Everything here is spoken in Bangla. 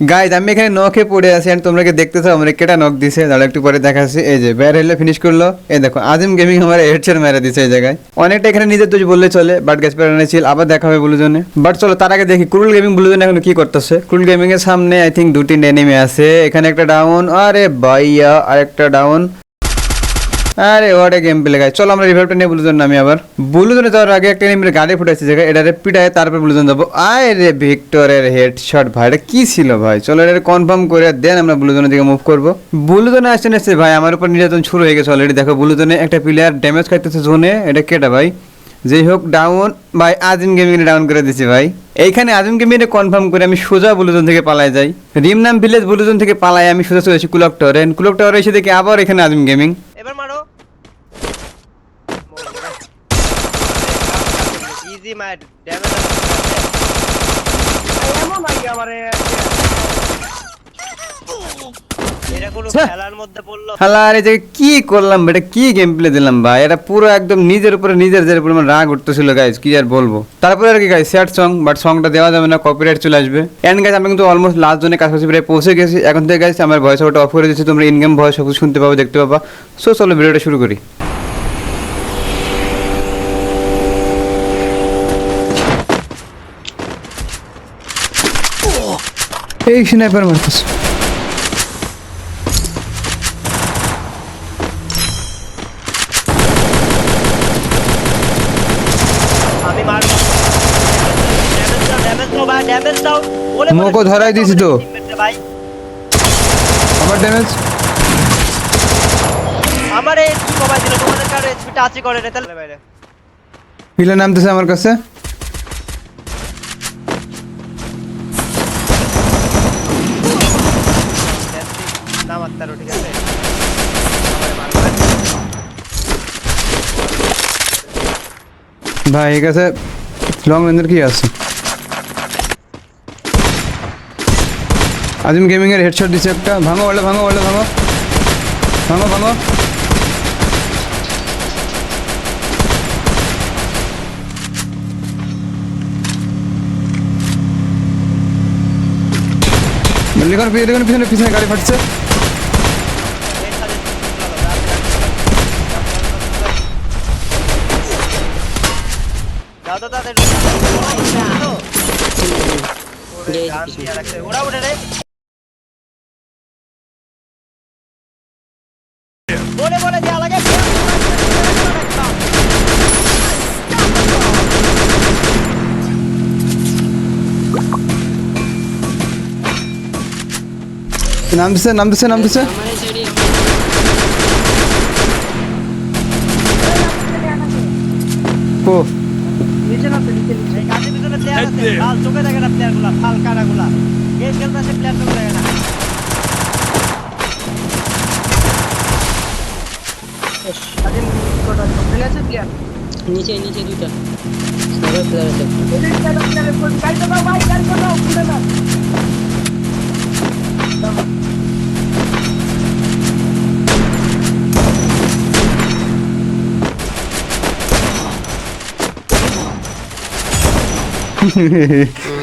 গাইজ আমি এখানে নখে পড়ে আছি এন্ড তোমরা দেখতেছো? আমরা কেটা নখ দিছে। দাঁড়া একটু পরে দেখাচ্ছি। এই যে ব্যার হেলে ফিনিশ করল। এই দেখো আজিম গেমিং আমার হেডসেট মেরে দিছে এই জায়গায়। অনেকটা এখানে নিজের তুই বললে চলে বাট গ্যাস পেরে ছিল আবার দেখা হবে ব্লু জোনে বাট চলো, তার আগে দেখি ক্রুল গেমিং ব্লু জোনে এখন কি করতেছে? ক্রুল গেমিং এর সামনে আই থিঙ্ক দুটি এনিমি আছে। এখানে একটা ডাউন আরে ভাইয়া, আরেকটা ডাউন আরে ওয়াটে গেম প্লে গাই চলো আমরা রিভাইভটা নিয়ে ব্লুজন নামি আবার। ব্লুজনে যাওয়ার আগে একটা এনিমির গাড়ি ফুটাইছে জায়গা এটারে পিটায় তারপর ব্লুজন যাব। আয় রে ভিক্টরের হেডশট ভাই, এটা কি ছিল ভাই? চলো এটা কনফার্ম করে দেন আমরা ব্লুজনের দিকে মুভ করব। ব্লুজনে আসছে না ভাই, আমার উপর নির্যাতন শুরু হয়ে গেছে অলরেডি দেখো ব্লুজনে একটা প্লেয়ার ড্যামেজ খাইতেছে জোনে এটা কেটা ভাই? যেই হোক ডাউন ভাই আজিম গেমিং ডাউন করে দিছি ভাই। এইখানে আজিম গেমিং কনফার্ম করে আমি সোজা বুলুজন থেকে পালাই যাই। রিমনাম ভিলেজ বুলুজন থেকে পালাই আমি সোজা চলে এসেছি কুলক টাওয়ারে কুলক টাওয়ারে এসে দেখি আবার এখানে আজিম গেমিং এবার মারো ইজি ড্যামেজ এমন আমারে? আরে যে কি করলাম এটা কি গেম প্লে দিলাম ভাই? এটা পুরো একদম নিজের উপরে নিজের যে পরিমাণ রাগ উঠতেছিল গাইজ কি আর বলব? তারপরে আর কি গাইজ স্যাড সং বাট সংটা দেওয়া যাবে না কপিরাইট চলে আসবে। এন্ড গাইজ আমি কিন্তু অলমোস্ট লাস্ট জনে কাছাকাছি প্রায় পৌঁছে গেছি। এখন থেকে গাইজ আমার ভয়েস ওটা অফ করে দিচ্ছি তোমরা ইনগেম ভয়েস সব কিছু শুনতে পাবো দেখতে পাবা। সো চলো ভিডিওটা শুরু করি। এই স্নাইপার মারতেছে। মোকো ধরাই দিছি তো। রে আমার ড্যামেজ আমার এই কমাই দিল তোমাদের কারও এইচপি টাচই করে না তাহলে। বাইরে হিলে নামতেছে আমার কাছে। নাম আত্মারও ঠিক আছে আমারে মারবে। ভাই এই কাছে লং রেঞ্জের কি আছে আজিম গেমিং এর হেডশট দিছে একটা ভাঙো বলে ভাঙো বলে ভাঙো ভাঙো ভাঙো দেখুন দেখুন পিছনে পিছনে গাড়ি ফাটছে তো তাদের ওরে উঠে রে। বলে বলে দেয়া লাগে নামতেছে নামতেছে নামতেছে। ও। নিচে না নিচে নিচে গাছের ভিতরে প্লেয়ার আছে। লাল চোখে দেখে না প্লেয়ারগুলা ফাল কানা গুলা গেম খেলতেছে প্লেয়ার চোখে দেখে না। আদিম কোটা চলে আছে প্লেয়ার নিচে নিচে দুইটা। প্লেয়ার আছে গাড়ি ভাই গাড়ি চালাও খুলে না